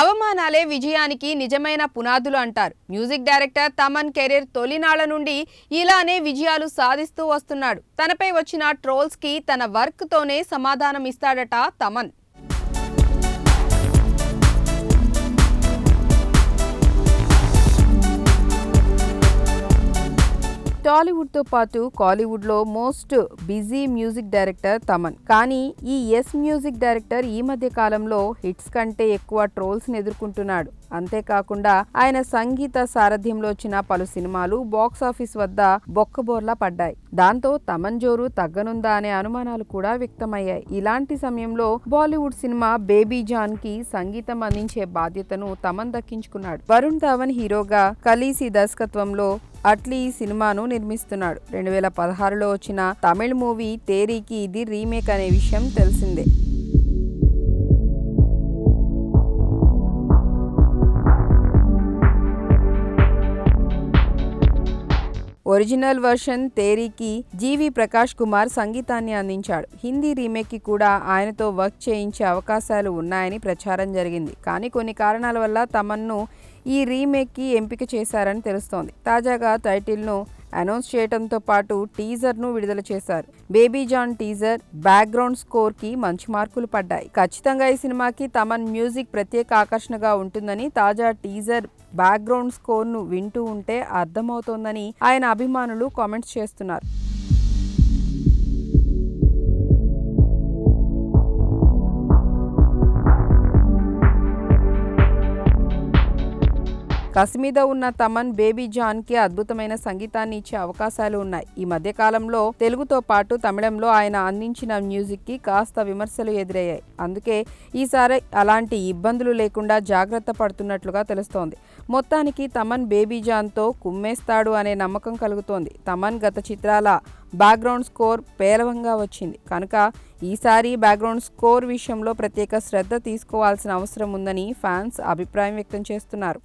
అవమానాలే విజయానికి నిజమైన పునాదులు అంటారు. మ్యూజిక్ డైరెక్టర్ తమన్ కెరీర్ తొలినాళ్ళ నుండి ఇలానే విజయాలు సాధిస్తూ వస్తున్నాడు. తనపై వచ్చిన ట్రోల్స్కి తన వర్క్ తోనే సమాధానం ఇస్తాడట తమన్. టాలీవుడ్తో పాటు కాలీవుడ్లో most busy music director Thaman. కానీ ఈ ఎస్ మ్యూజిక్ డైరెక్టర్ ఈ మధ్య కాలంలో హిట్స్ కంటే ఎక్కువ ట్రోల్స్ని ఎదుర్కొంటున్నాడు. అంతేకాకుండా ఆయన సంగీత సారథ్యంలో వచ్చిన పలు సినిమాలు బాక్స్ ఆఫీస్ వద్ద బొక్కబోర్లా పడ్డాయి. దాంతో తమన్ జోరు తగ్గనుందా అనే అనుమానాలు కూడా వ్యక్తమయ్యాయి. ఇలాంటి సమయంలో బాలీవుడ్ సినిమా బేబీ జాన్కి సంగీతం అందించే బాధ్యతను తమన్ దక్కించుకున్నాడు. వరుణ్ ధవన్ హీరోగా కలీసి దర్శకత్వంలో అట్లీ ఈ సినిమాను నిర్మిస్తున్నాడు. రెండు వేల పదహారులో వచ్చిన తమిళ్ మూవీ తేరీకి ఇది రీమేక్ అనే విషయం తెలిసిందే. ఒరిజినల్ వర్షన్ తేరీకి జీవి ప్రకాష్ కుమార్ సంగీతాన్ని అందించాడు. హిందీ రీమేక్కి కూడా ఆయనతో వర్క్ చేయించే అవకాశాలు ఉన్నాయని ప్రచారం జరిగింది. కానీ కొన్ని కారణాల వల్ల తమన్ను ఈ రీమేక్కి ఎంపిక చేశారని తెలుస్తోంది. తాజాగా టైటిల్ను అనౌన్స్ చేయడంతో పాటు టీజర్ను విడుదల చేశారు. బేబీ జాన్ టీజర్ బ్యాక్గ్రౌండ్ స్కోర్కి మంచి మార్కులు పడ్డాయి. ఖచ్చితంగా ఈ సినిమాకి తమన్ మ్యూజిక్ ప్రత్యేక ఆకర్షణగా ఉంటుందని తాజా టీజర్ బ్యాక్గ్రౌండ్ స్కోర్ను వింటూ ఉంటే అర్థమవుతోందని ఆయన అభిమానులు కామెంట్స్ చేస్తున్నారు. కశ్మీద ఉన్న తమన్ బేబీ జాన్కి అద్భుతమైన సంగీతాన్ని ఇచ్చే అవకాశాలు ఉన్నాయి. ఈ మధ్య కాలంలో తెలుగుతో పాటు తమిళంలో ఆయన అందించిన మ్యూజిక్కి కాస్త విమర్శలు ఎదురయ్యాయి. అందుకే ఈసారి అలాంటి ఇబ్బందులు లేకుండా జాగ్రత్త పడుతున్నట్లుగా తెలుస్తోంది. మొత్తానికి తమన్ బేబీ జాన్తో కుమ్మేస్తాడు అనే నమ్మకం కలుగుతోంది. తమన్ గత చిత్రాల బ్యాక్గ్రౌండ్ స్కోర్ పేలవంగా వచ్చింది. కనుక ఈసారి బ్యాక్గ్రౌండ్ స్కోర్ విషయంలో ప్రత్యేక శ్రద్ధ తీసుకోవాల్సిన అవసరం ఉందని ఫ్యాన్స్ అభిప్రాయం వ్యక్తం చేస్తున్నారు.